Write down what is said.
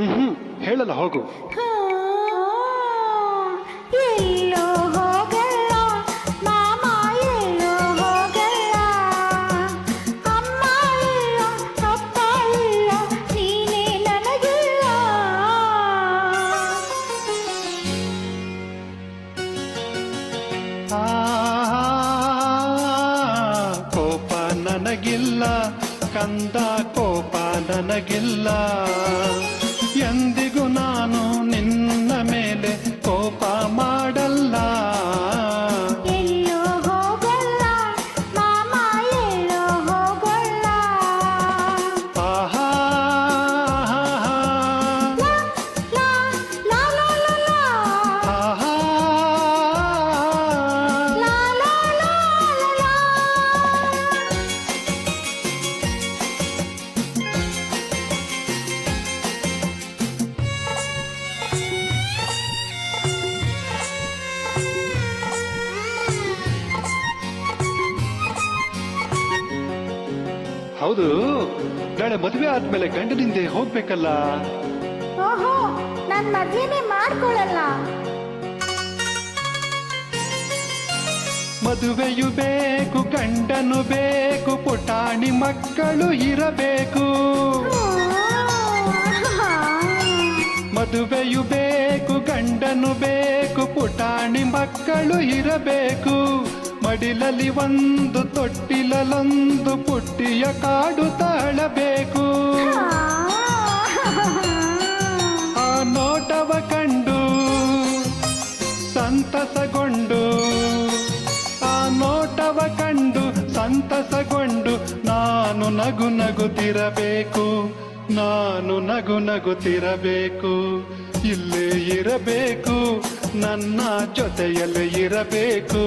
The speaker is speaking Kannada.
ಮೊದಲು ಹೋಗು. ಹಾ, ಎಲ್ಲೋ ಹೋಗಲ್ಲ. ಮಾಮ ಎಲ್ಲೋ ಹೋಗಲ್ಲ. ಅಮ್ಮ ಇಲ್ಲ ಅಪ್ಪ ಇಲ್ಲ ನೀನೇ ನನಗಿಲ್ಲ. ಆ, ಕೋಪ ನನಗಿಲ್ಲ. ಕಂದ ಕೋಪ ನನಗಿಲ್ಲ. siente ಹೌದು. ನಾಳೆ ಮದುವೆ ಆದ್ಮೇಲೆ ಗಂಡನಿಂದೆ ಹೋಗ್ಬೇಕಲ್ಲ? ಓಹೋ ನನ್ ಮದ್ವೆನೇ ಮಾಡ್ಕೊಳಲ್ಲ ಮದುವೆಯು ಬೇಕು ಗಂಡನು ಬೇಕು ಪುಟಾಣಿ ಮಕ್ಕಳು ಇರಬೇಕು. ಮದುವೆಯು ಬೇಕು ಗಂಡನು ಬೇಕು ಪುಟಾಣಿ ಮಕ್ಕಳು ಇರಬೇಕು. ಮಡಿಲಲ್ಲಿ ಒಂದು ತೊಟ್ಟಿಲಲ್ಲೊಂದು ಪುಟ್ಟಿಯ ಕಾಡು ತಾಳಬೇಕು. ಆ ನೋಟವ ಕಂಡು, ಸಂತಸಗೊಂಡು, ಆ ನೋಟವ ಕಂಡು, ಸಂತಸಗೊಂಡು ನಾನು ನಗು ನಗುತ್ತಿರಬೇಕು, ನಾನು ನಗು ನಗುತ್ತಿರಬೇಕು, ಇಲ್ಲೇ ಇರಬೇಕು. ನನ್ನ ಜೊತೆಯಲ್ಲಿ ಇರಬೇಕು.